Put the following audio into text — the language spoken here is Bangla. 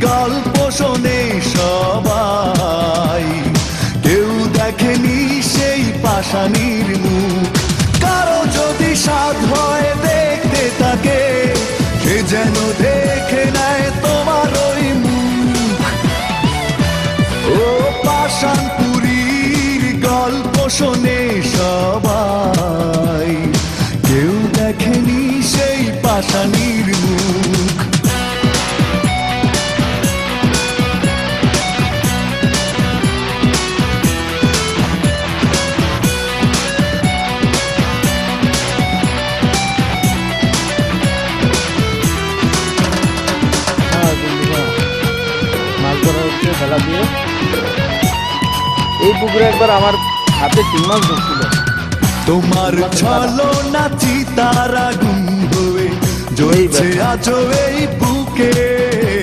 গল্প শোনে সবাই। কেউ দেখেনি সেই পাশানির মুখ। কারও যদি স্বাদ হয় দেখতে সে যেন দেখে নেয় তোমার ওই মুখ। ও পাশানপুরীর গল্প শোনে সবাই, কেউ দেখেনি সেই পাশানির মুখ। ভেলা দিয়ে। এই পুকুরে একবার আমার হাতে তিন মাস ধরছিল। তোমার ছলো নাচি তারা গুম হয়ে জ্বলছে আজো এই